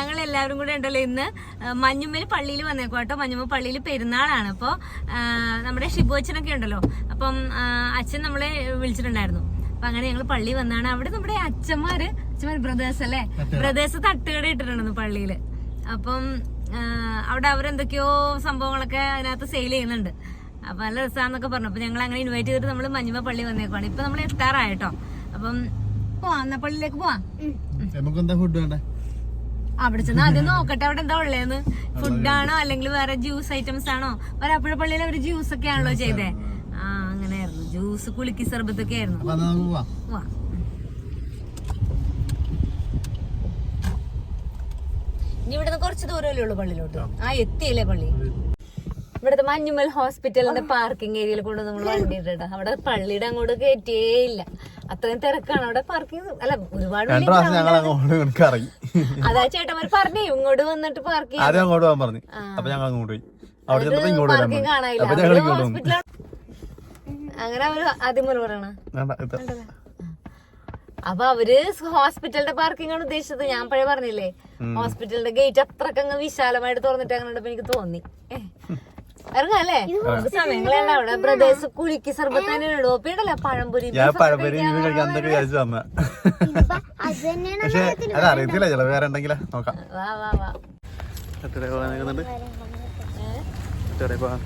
ഞങ്ങൾ എല്ലാവരും കൂടെ ഉണ്ടല്ലോ ഇന്ന് മഞ്ഞുമ്മൽ പള്ളിയിൽ വന്നേക്കും കേട്ടോ. മഞ്ഞുമ്മ പള്ളിയിൽ പെരുന്നാളാണ്. അപ്പോൾ നമ്മുടെ ഷിബു അച്ഛനൊക്കെ ഉണ്ടല്ലോ. അപ്പം അച്ഛൻ നമ്മളെ വിളിച്ചിട്ടുണ്ടായിരുന്നു. അപ്പൊ അങ്ങനെ ഞങ്ങൾ പള്ളി വന്നാണ്. അവിടെ നമ്മുടെ അച്ഛന്മാര് അച്ഛന്മാര് ബ്രദേഴ്സ് അല്ലേ? ബ്രദേഴ്സ് തട്ടുകട ഇട്ടിട്ടുണ്ടെന്ന് പള്ളിയിൽ. അപ്പം അവിടെ അവരെന്തൊക്കെയോ സംഭവങ്ങളൊക്കെ അതിനകത്ത് സെയിൽ ചെയ്യുന്നുണ്ട്. അപ്പൊ നല്ല രസാന്നൊക്കെ പറഞ്ഞു. അപ്പൊ ഞങ്ങൾ അങ്ങനെ ഇൻവൈറ്റ് ചെയ്തിട്ട് നമ്മൾ മഞ്ഞുമ പള്ളി വന്നേക്കുവാണ്. ഇപ്പൊ നമ്മൾ എത്താറായിട്ടോ അപ്പം പോവാം. എന്നാ പള്ളിയിലേക്ക് പോവാം. ഫുഡ് വേണ്ടേ? അവിടെ ചെന്ന് ആദ്യം നോക്കട്ടെ അവിടെ എന്താ ഉള്ളേന്ന്? ഫുഡാണോ അല്ലെങ്കിൽ വേറെ ജ്യൂസ് ഐറ്റംസ് ആണോ? വരാപ്പുഴ പള്ളിയിൽ അവർ ജ്യൂസ് ഒക്കെ ആണല്ലോ ചെയ്തേ. ആ അങ്ങനെയായിരുന്നു. ജ്യൂസ് കുളിക്കി സർബത്തൊക്കെ ആയിരുന്നു. വാ. ഇനി ഇവിടുന്ന് കുറച്ച് ദൂരമല്ലേ ഉള്ളൂ പള്ളിയിലോട്ട്? ആ എത്തിയല്ലേ പള്ളി? ഇവിടുത്തെ മഞ്ഞുമൽ ഹോസ്പിറ്റലിന്റെ പാർക്കിംഗ് ഏരിയയിൽ കൊണ്ട് നമ്മൾ വണ്ടി ഇട്ടിട്ട് അവിടെ പള്ളിയുടെ അങ്ങോട്ട് കയറ്റിയേ ഇല്ല അത്രയും തിരക്കാണ്. അവിടെ പാർക്കിംഗ് അല്ല ഒരുപാട് അതാ ചേട്ടന്മാർ പറഞ്ഞേ ഇങ്ങോട്ട് വന്നിട്ട് പാർക്ക് ചെയ്യാം അങ്ങോട്ട് പോകാൻ പറഞ്ഞു. അപ്പൊ ഞങ്ങൾ അങ്ങോട്ട് പോയി. അവിടെ ഇങ്ങോട്ട് പാർക്കിംഗ് കാണാനില്ല. ഹോസ്പിറ്റലാണ് അങ്ങനെ അവർ ആദ്യം പറയണ. അപ്പൊ അവർ ഹോസ്പിറ്റലിന്റെ പാർക്കിംഗ് ആണ് ഉദ്ദേശിച്ചത്. ഞാൻ പഴയ പറഞ്ഞില്ലേ ഹോസ്പിറ്റലിന്റെ ഗേറ്റ് അത്രക്കങ്ങ് വിശാലമായിട്ട് തുറന്നിട്ട് അങ്ങനെ എനിക്ക് തോന്നി. ഇറങ്ങാല്ലേ? സമയങ്ങളല്ല അവിടെ ബ്രദേഴ്സ് കുളിക്ക് സർബത്താനെ ഡോപ്പിയുണ്ടല്ലോ പഴംപൊരി. ഞാൻ പഴംപൊരി കഴിക്കാൻ എന്തൊക്കെ വിചാരിച്ചു തന്ന പക്ഷെ അത് അറിയത്തില്ല. ചില വേറെ ഉണ്ടെങ്കിലേ നോക്കാം. വാ വാ വാ. എത്ര പോകാൻ നിൽക്കുന്നുണ്ട്? എത്ര പോകാൻ?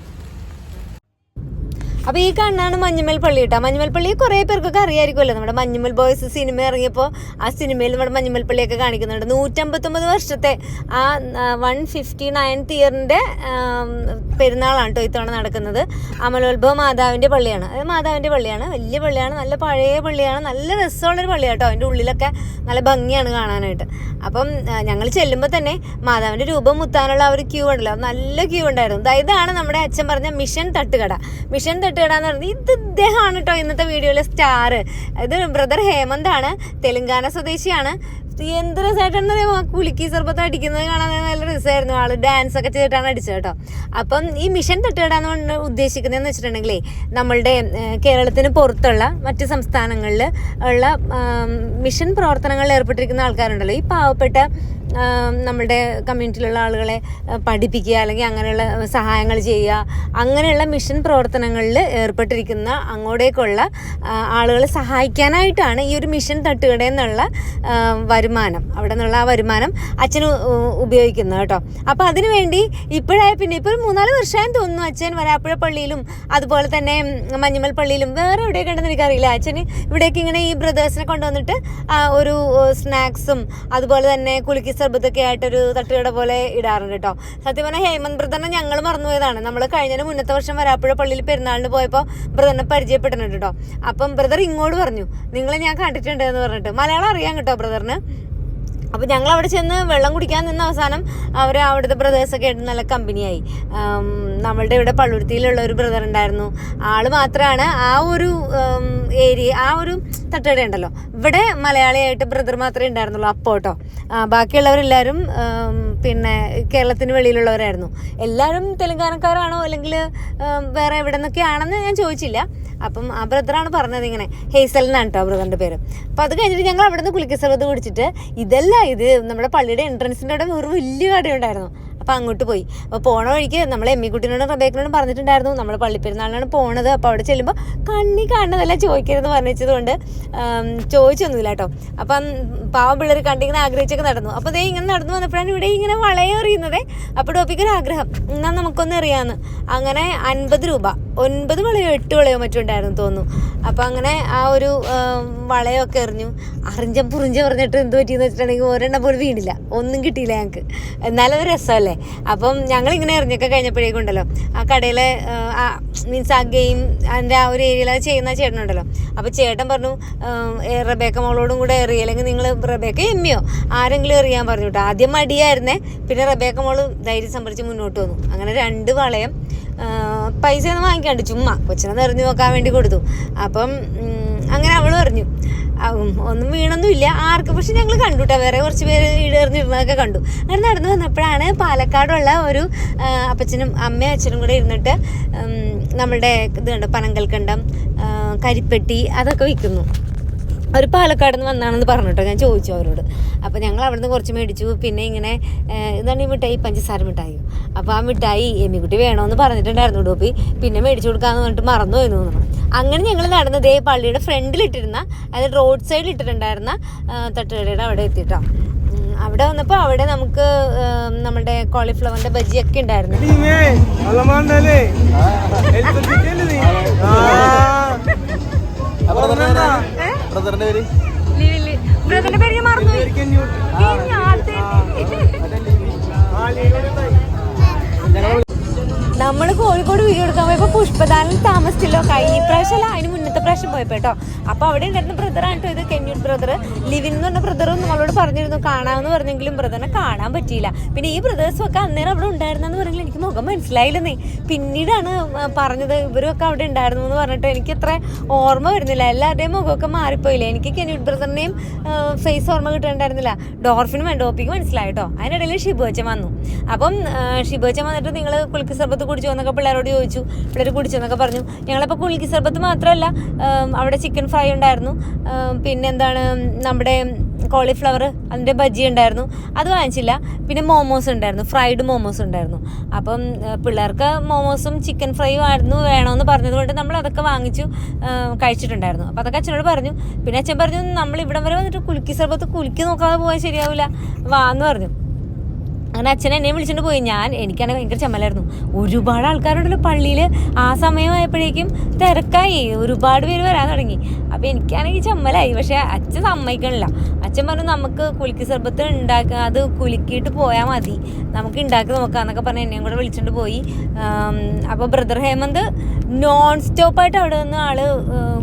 അപ്പൊ ഈ കണ്ണാണ് മഞ്ഞുമൽ പള്ളി കേട്ടോ. മഞ്ഞുമൽ പള്ളി കുറെ പേർക്കൊക്കെ അറിയായിരിക്കുമല്ലോ. നമ്മുടെ മഞ്ഞുമൽ ബോയ്സ് സിനിമ ഇറങ്ങിയപ്പോൾ ആ സിനിമയിൽ നമ്മുടെ മഞ്ഞുമൽ പള്ളിയൊക്കെ കാണിക്കുന്നുണ്ട്. നൂറ്റമ്പത്തൊമ്പത് വർഷത്തെ ആ വൺ ഫിഫ്റ്റി നയൻ ഇയറിന്റെ പെരുന്നാളാണ് കേട്ടോ ഇത്തവണ നടക്കുന്നത്. അമലോത്ഭവ മാതാവിന്റെ പള്ളിയാണ്. അത് മാതാവിന്റെ പള്ളിയാണ്. വലിയ പള്ളിയാണ്. നല്ല പഴയ പള്ളിയാണ്. നല്ല രസമുള്ളൊരു പള്ളിയാണ് കേട്ടോ. അതിന്റെ ഉള്ളിലൊക്കെ നല്ല ഭംഗിയാണ് കാണാനായിട്ട്. അപ്പം ഞങ്ങൾ ചെല്ലുമ്പോൾ തന്നെ മാതാവിന്റെ രൂപം മുത്താനുള്ള ആ ഒരു ക്യൂ ഉണ്ടല്ലോ. നല്ല ക്യൂ ഉണ്ടായിരുന്നു. ഇതാണ് നമ്മുടെ അച്ഛൻ പറഞ്ഞ മിഷൻ തട്ടുകട. മിഷൻ തട്ടുകട എന്ന് പറഞ്ഞത് ഇത് ഇദ്ദേഹമാണ് കേട്ടോ ഇന്നത്തെ വീഡിയോയിലെ സ്റ്റാർ ഇത് ബ്രദർ ഹേമന്ത് ആണ്. തെലുങ്കാന സ്വദേശിയാണ്. എന്ത് രസമായിട്ടാണെന്ന് അറിയാമോ? കുലുക്കി സർബത്ത് അടിക്കുന്നത് കാണാൻ നല്ല രസമായിരുന്നു ആൾ ഡാൻസ് ഒക്കെ ചെയ്തിട്ടാണ് അടിച്ചത് കേട്ടോ അപ്പം ഈ മിഷൻ തട്ടുകടാന്ന് പറഞ്ഞ ഉദ്ദേശിക്കുന്നതെന്ന് വെച്ചിട്ടുണ്ടെങ്കിലേ നമ്മളുടെ കേരളത്തിന് പുറത്തുള്ള മറ്റ് സംസ്ഥാനങ്ങളിൽ ഉള്ള മിഷൻ പ്രവർത്തനങ്ങളിൽ ഏർപ്പെട്ടിരിക്കുന്ന ആൾക്കാരുണ്ടല്ലോ. ഈ പാവപ്പെട്ട നമ്മുടെ കമ്മ്യൂണിറ്റിയിലുള്ള ആളുകളെ പഠിപ്പിക്കുക അല്ലെങ്കിൽ അങ്ങനെയുള്ള സഹായങ്ങൾ ചെയ്യുക അങ്ങനെയുള്ള മിഷൻ പ്രവർത്തനങ്ങളിൽ ഏർപ്പെട്ടിരിക്കുന്ന അങ്ങോട്ടേക്കുള്ള ആളുകളെ സഹായിക്കാനായിട്ടാണ് ഈ ഒരു മിഷൻ തട്ടുകടയിൽ നിന്നുള്ള വരുമാനം. അവിടെ നിന്നുള്ള ആ വരുമാനം അച്ഛന് ഉപയോഗിക്കുന്നത് കേട്ടോ. അപ്പോൾ അതിനു വേണ്ടി ഇപ്പോഴായ പിന്നെ ഇപ്പോൾ മൂന്നാൽ വർഷമായി തോന്നുന്നു അച്ഛൻ വരാപ്പുഴ പള്ളിയിലും അതുപോലെ തന്നെ മഞ്ഞുമൽ പള്ളിയിലും വേറെ എവിടെയൊക്കെ ഉണ്ടെന്ന് എനിക്കറിയില്ല. അച്ഛന് ഇവിടേക്ക് ഇങ്ങനെ ഈ ബ്രദേഴ്സിനെ കൊണ്ടുവന്നിട്ട് ഒരു സ്നാക്സും അതുപോലെ തന്നെ കുലുക്കി സർബത്തൊക്കെ ആയിട്ടൊരു തട്ടുകട പോലെ ഇടാറുണ്ട് കേട്ടോ സത്യം പറഞ്ഞാൽ ഹേമന്ത് ബ്രദറിനെ ഞങ്ങൾ മറന്നുപോയതാണ്. നമ്മൾ കഴിഞ്ഞ മുന്നത്തെ വർഷം വരാപ്പുഴ പള്ളിയിൽ പെരുന്നാളിന് പോയപ്പോൾ ബ്രദറിനെ പരിചയപ്പെട്ടിട്ടുണ്ട് കേട്ടോ അപ്പം ബ്രദർ ഇങ്ങോട്ട് പറഞ്ഞു നിങ്ങളെ ഞാൻ കണ്ടിട്ടുണ്ട് എന്ന് പറഞ്ഞിട്ട്. മലയാളം അറിയാം കേട്ടോ ബ്രദറിന്. അപ്പോൾ ഞങ്ങൾ അവിടെ ചെന്ന് വെള്ളം കുടിക്കാൻ നിന്ന അവസാനം അവർ അവിടുത്തെ ബ്രദേഴ്സൊക്കെ ആയിട്ട് നല്ല കമ്പനിയായി നമ്മളുടെ ഇവിടെ പള്ളുരുത്തിയിലുള്ള ഒരു ബ്രദർ ഉണ്ടായിരുന്നു. ആൾ മാത്രമാണ് ആ ഒരു ഏരിയ ആ ഒരു തട്ടുകട ഉണ്ടല്ലോ. ഇവിടെ മലയാളിയായിട്ട് ബ്രദർ മാത്രമേ ഉണ്ടായിരുന്നുള്ളൂ ആ, ബാക്കിയുള്ളവരെല്ലാവരും പിന്നെ കേരളത്തിന് വെളിയിലുള്ളവരായിരുന്നു. എല്ലാവരും തെലുങ്കാനക്കാരാണോ അല്ലെങ്കിൽ വേറെ എവിടെ നിന്നൊക്കെയാണെന്ന് ഞാൻ ചോദിച്ചില്ല. അപ്പം ആ ബ്രദറാണ് പറഞ്ഞത് ഇങ്ങനെ ഹേസൽ എന്നാണ് കേട്ടോ ബ്രദറിന്റെ പേര്. അപ്പം അത് കഴിഞ്ഞിട്ട് ഞങ്ങൾ അവിടെ നിന്ന് കുളിക്ക സർവത്ത് കുടിച്ചിട്ട് ഇതല്ല ഇത് നമ്മുടെ പള്ളിയുടെ എൻട്രൻസിന്റെ അവിടെ ഒരു വലിയ കടയുണ്ടായിരുന്നു. അപ്പം അങ്ങോട്ട് പോയി. അപ്പോൾ പോണ വഴിക്ക് നമ്മൾ എമ്മിക്കുട്ടിനോടും റബേക്കിനോടും പറഞ്ഞിട്ടുണ്ടായിരുന്നു. നമ്മൾ പള്ളിപ്പെരുന്നാളിനാണ് പോണത്. അപ്പോൾ അവിടെ ചെല്ലുമ്പോൾ കണ്ണി കാണുന്നതല്ല ചോദിക്കരുതെന്ന് പറഞ്ഞത് കൊണ്ട് ആം, ചോദിച്ചൊന്നുമില്ല കേട്ടോ. അപ്പം പാവം പിള്ളേർ കണ്ടിങ്ങനെ ആഗ്രഹിച്ചൊക്കെ നടന്നു. അപ്പോൾ ദേ ഇങ്ങനെ നടന്നു വന്നപ്പോഴാണ് ഇവിടെ ഇങ്ങനെ വളയെറിയുന്നത്. അപ്പോൾ ടോപ്പിക്കൊരു ആഗ്രഹം. എന്നാൽ നമുക്കൊന്ന് എറിയാമെന്ന് അങ്ങനെ അൻപത് രൂപ ഒൻപത് വളയോ എട്ട് വളയോ മറ്റും ഉണ്ടായിരുന്നു തോന്നുന്നു. അപ്പം അങ്ങനെ ആ ഒരു വളയൊക്കെ എറിഞ്ഞു. അറിഞ്ചം പുറിഞ്ചം പറഞ്ഞിട്ട് എന്ത് പറ്റിയെന്ന് വെച്ചിട്ടുണ്ടെങ്കിൽ ഒരെണ്ണം പോലും വീണില്ല. ഒന്നും കിട്ടിയില്ല ഞങ്ങൾക്ക് എന്നാലും ഒരു രസമല്ലേ? അപ്പം ഞങ്ങളിങ്ങനെ എറിഞ്ഞൊക്കെ കഴിഞ്ഞപ്പോഴേക്കും ഉണ്ടല്ലോ ആ കടയിലെ മീൻസ് ആ ഗെയിം അതിന്റെ ആ ഒരു ഏരിയയിൽ അത് ചെയ്യുന്ന ചേട്ടനുണ്ടല്ലോ അപ്പോൾ ചേട്ടൻ പറഞ്ഞു റബേക്ക മോളോടും കൂടെ എറിയ അല്ലെങ്കിൽ നിങ്ങൾ റബേക്ക എമ്മിയോ? ആരെങ്കിലും എറിയാൻ പറഞ്ഞു കേട്ടോ ആദ്യം മടിയായിരുന്നേ പിന്നെ റബേക്ക മോൾ ധൈര്യം സംഭരിച്ച് മുന്നോട്ട് വന്നു. അങ്ങനെ രണ്ട് വളയം ആ, പൈസ ഒന്നും വാങ്ങിക്കാണ്ട് ചുമ്മാ കൊച്ചിനെ നിറഞ്ഞു നോക്കാൻ വേണ്ടി കൊടുത്തു. അപ്പം അങ്ങനെ അവൾ പറഞ്ഞു. ഒന്നും വീണൊന്നുമില്ല ആർക്ക്. പക്ഷെ ഞങ്ങൾ കണ്ടു കേട്ടോ വേറെ കുറച്ച് പേര് ഇടേർന്നിരുന്നതൊക്കെ കണ്ടു. അങ്ങനെ നടന്നു വന്നപ്പോഴാണ് പാലക്കാടുള്ള ഒരു അപ്പച്ചനും അമ്മയും അച്ഛനും കൂടെ ഇരുന്നിട്ട് നമ്മളുടെ ഇത് കണ്ടോ പനങ്കൽക്കണ്ടം കരിപ്പെട്ടി അതൊക്കെ വിൽക്കുന്നു. അവർ പാലക്കാട് നിന്ന് വന്നാണെന്ന് പറഞ്ഞിട്ടോ ഞാൻ ചോദിച്ചു അവരോട്. അപ്പോൾ ഞങ്ങൾ അവിടെ നിന്ന് കുറച്ച് മേടിച്ചു പിന്നെ ഇങ്ങനെ ഇതാണ് ഈ മിഠായി പഞ്ചസാര മിഠായി. അപ്പോൾ ആ മിഠായി എമ്മിക്കുട്ടി വേണമെന്ന് പറഞ്ഞിട്ടുണ്ടായിരുന്നു ഡോപ്പി പിന്നെ മേടിച്ചു കൊടുക്കാന്ന് പറഞ്ഞിട്ട് മറന്നു തോന്നുന്നു. അങ്ങനെ ഞങ്ങൾ നടന്നത് ഈ പള്ളിയുടെ ഫ്രണ്ടിലിട്ടിരുന്ന അതായത് റോഡ് സൈഡിൽ ഇട്ടിട്ടുണ്ടായിരുന്ന തട്ടുകടയുടെ അവിടെ എത്തിയിട്ടോ അവിടെ വന്നപ്പോൾ അവിടെ നമുക്ക് നമ്മുടെ കോളിഫ്ലവറിന്റെ ബജിയൊക്കെ ഉണ്ടായിരുന്നു. ബ്രദറിന്റെ പേര്? ബ്രദറിന്റെ ഞാൻ മറന്നു നമ്മൾ കോഴിക്കോട് വീഡിയോ എടുക്കാൻ പോയപ്പോ പുഷ്പദാനം താമസിച്ചല്ലോ. കഴിഞ്ഞ പ്രാവശ്യം അതിന് അതിന് മുന്നത്തെ പ്രാവശ്യം പോയപ്പോ കേട്ടോ അപ്പോൾ അവിടെ ഉണ്ടായിരുന്ന ബ്രദറാണ് ഇത് കെന്യൂട്ട് ബ്രദർ ലിവിൻ എന്ന് പറഞ്ഞ ബ്രദറും നമ്മളോട് പറഞ്ഞിരുന്നു. കാണാമെന്ന് പറഞ്ഞെങ്കിലും ബ്രദറിനെ കാണാൻ പറ്റിയില്ല. പിന്നെ ഈ ബ്രദേഴ്സും ഒക്കെ അന്നേരം അവിടെ ഉണ്ടായിരുന്നെന്ന് പറഞ്ഞെങ്കിൽ എനിക്ക് മുഖം മനസ്സിലായില്ലെന്നേ. പിന്നീടാണ് പറഞ്ഞത് ഇവരൊക്കെ അവിടെ ഉണ്ടായിരുന്നു എന്ന് പറഞ്ഞിട്ട് എനിക്ക് അത്ര ഓർമ്മ വരുന്നില്ല. എല്ലാവരുടെയും മുഖമൊക്കെ മാറിപ്പോയില്ലേ? എനിക്ക് കെന്യൂട്ട് ബ്രദറിനെയും ഫേസ് ഓർമ്മ കിട്ടുന്നുണ്ടായിരുന്നില്ല ഡോർഫിനും ഡോപ്പിക്ക് മനസ്സിലായിട്ടോ അതിനിടയിൽ ഷിബോച്ചൻ വന്നു. അപ്പം ഷിബോച്ചൻ വന്നിട്ട് നിങ്ങൾ കുലുക്കി സർബത്ത് കുടിച്ചു എന്നൊക്കെ പിള്ളേരോട് ചോദിച്ചു. പിള്ളേർ കുടിച്ചു എന്നൊക്കെ പറഞ്ഞു. ഞങ്ങളപ്പോൾ കുലുക്കി സർബത്ത് മാത്രമല്ല അവിടെ ചിക്കൻ ഫ്രൈ ഉണ്ടായിരുന്നു. പിന്നെ എന്താണ് നമ്മുടെ കോളിഫ്ലവർ അതിന്റെ ബജ്ജി ഉണ്ടായിരുന്നു. അത് വാങ്ങിച്ചില്ല. പിന്നെ മോമോസ് ഉണ്ടായിരുന്നു ഫ്രൈഡ് മോമോസ് ഉണ്ടായിരുന്നു. അപ്പം പിള്ളേർക്ക് മോമോസും ചിക്കൻ ഫ്രൈയും ആയിരുന്നു വേണമെന്ന് പറഞ്ഞതുകൊണ്ട് നമ്മൾ അതൊക്കെ വാങ്ങിച്ചു കഴിച്ചിട്ടുണ്ടായിരുന്നു. അപ്പോൾ അതൊക്കെ അച്ഛനോട് പറഞ്ഞു. പിന്നെ അച്ഛൻ പറഞ്ഞു നമ്മൾ ഇവിടം വരെ വന്നിട്ട് കുലുക്കി സർബത്ത് കുലുക്കി നോക്കാതെ പോകാൻ ശരിയാവില്ല. വാ എന്ന് പറഞ്ഞു. അങ്ങനെ അച്ഛൻ എന്നെ വിളിച്ചിട്ട് പോയി. ഞാൻ എനിക്കാണെങ്കിൽ ഭയങ്കര ചമ്മലായിരുന്നു. ഒരുപാട് ആൾക്കാരുണ്ടല്ലോ പള്ളിയിൽ ആ സമയമായപ്പോഴേക്കും തിരക്കായി. ഒരുപാട് പേര് വരാൻ തുടങ്ങി. അപ്പോൾ എനിക്കാണെങ്കിൽ ചമ്മലായി. പക്ഷേ അച്ഛൻ സമ്മതിക്കണില്ല. അച്ഛൻ പറഞ്ഞു നമുക്ക് കുലുക്കി സർബത്ത് ഉണ്ടാക്കുക അത് കുലുക്കിയിട്ട് പോയാൽ മതി. നമുക്ക് ഉണ്ടാക്കി നോക്കാന്നൊക്കെ പറഞ്ഞ് എന്നെയും കൂടെ വിളിച്ചിട്ട് പോയി. അപ്പോൾ ബ്രദർ ഹേമന്ത് നോൺ സ്റ്റോപ്പായിട്ട് അവിടെ നിന്ന് ആൾ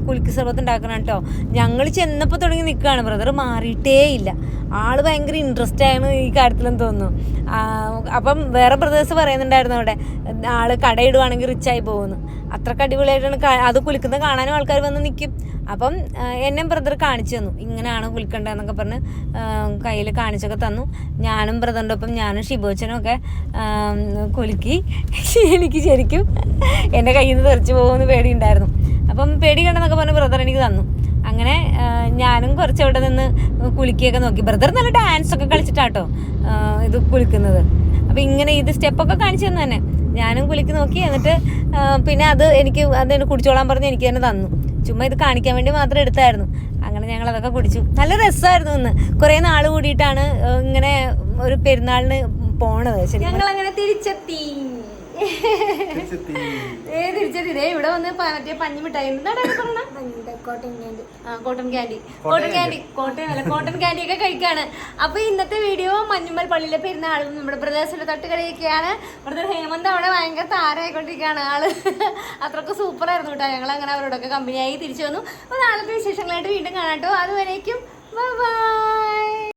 കുലുക്കി സർബത്ത് ഉണ്ടാക്കണം കേട്ടോ. ഞങ്ങൾ ചെന്നപ്പോൾ തുടങ്ങി നിൽക്കുകയാണ് ബ്രദർ മാറിയിട്ടേ ഇല്ല. ആൾ ഭയങ്കര ഇൻട്രസ്റ്റ് ആണ് ഈ കാര്യത്തിലെന്ന് തോന്നുന്നു. അപ്പം വേറെ ബ്രദേഴ്സ് പറയുന്നുണ്ടായിരുന്നു അവിടെ ആൾ കടയിടുവാണെങ്കിൽ റിച്ചായി പോകുന്നു. അത്രയ്ക്ക് അടിപൊളിയായിട്ടാണ് അത് കുലുക്കുന്നത് കാണാനും ആൾക്കാർ വന്ന് നിൽക്കും അപ്പം എന്നെ ബ്രദർ കാണിച്ചു തന്നു. ഇങ്ങനെയാണ് വിളിക്കേണ്ടതെന്നൊക്കെ പറഞ്ഞ് കയ്യിൽ കാണിച്ചൊക്കെ തന്നു. ഞാനും ബ്രദറിന്റെ ഒപ്പം ഞാനും ഷിബോച്ചനും ഒക്കെ കുലുക്കി. എനിക്ക് ശരിക്കും എന്റെ കയ്യിൽ നിന്ന് തെറിച്ചു പോകുമെന്ന് പേടിയുണ്ടായിരുന്നു. അപ്പം പേടി കണ്ടെന്നൊക്കെ പറഞ്ഞ് ബ്രദർ എനിക്ക് തന്നു. അങ്ങനെ ഞാനും കുറച്ച് അവിടെ നിന്ന് കുലുക്കിയൊക്കെ നോക്കി. ബ്രദർ നല്ല ഡാൻസ് ഒക്കെ കളിച്ചിട്ടാട്ടോ ഇത് കുളിക്കുന്നത് അപ്പം ഇങ്ങനെ ഇത് സ്റ്റെപ്പൊക്കെ കാണിച്ചു തന്നു തന്നെ ഞാനും കുളിക്ക് നോക്കി എന്നിട്ട് പിന്നെ അത് എനിക്ക് അത് കുടിച്ചോളാൻ പറഞ്ഞ് എനിക്ക് തന്നെ തന്നു. ചുമ്മാ ഇത് കാണിക്കാൻ വേണ്ടി മാത്രം എടുത്തായിരുന്നു. അങ്ങനെ ഞങ്ങൾ അതൊക്കെ കുടിച്ചു. നല്ല രസമായിരുന്നു ഇന്ന്. കുറേ നാൾ കൂടിയിട്ടാണ് ഇങ്ങനെ ഒരു പെരുന്നാളിന് പോണത്. ശരി ഞങ്ങൾ അങ്ങനെ തിരിച്ചെത്തി. ഏ തിരിച്ചെത്തി. ദേ ഇവിടെ വന്ന് മറ്റേ പഞ്ഞി മിഠായി എന്താണ് പറഞ്ഞ cotton candy cotton candy cotton candy cotton അല്ല കോട്ടൺ ക്യാൻഡി ഒക്കെ കഴിക്കാണ്. അപ്പൊ ഇന്നത്തെ വീഡിയോ മഞ്ഞുമൽ പള്ളിയിലെ പെരുന്നാളും നമ്മുടെ പ്രദേശത്തിന്റെ തട്ടുകടയൊക്കെയാണ് ബ്രദർ ഹേമന്ത് അവിടെ ഭയങ്കര താരമായിക്കൊണ്ടിരിക്കുകയാണ് ആൾ. അത്രയ്ക്ക് സൂപ്പർ ആയിരുന്നു കേട്ടോ. ഞങ്ങൾ അങ്ങനെ അവരോടൊക്കെ കമ്പനിയായി തിരിച്ചു വന്നു. അപ്പൊ നാളത്തെ വിശേഷങ്ങളായിട്ട് വീണ്ടും കാണാട്ടോ അതുവരേക്കും ബൈ.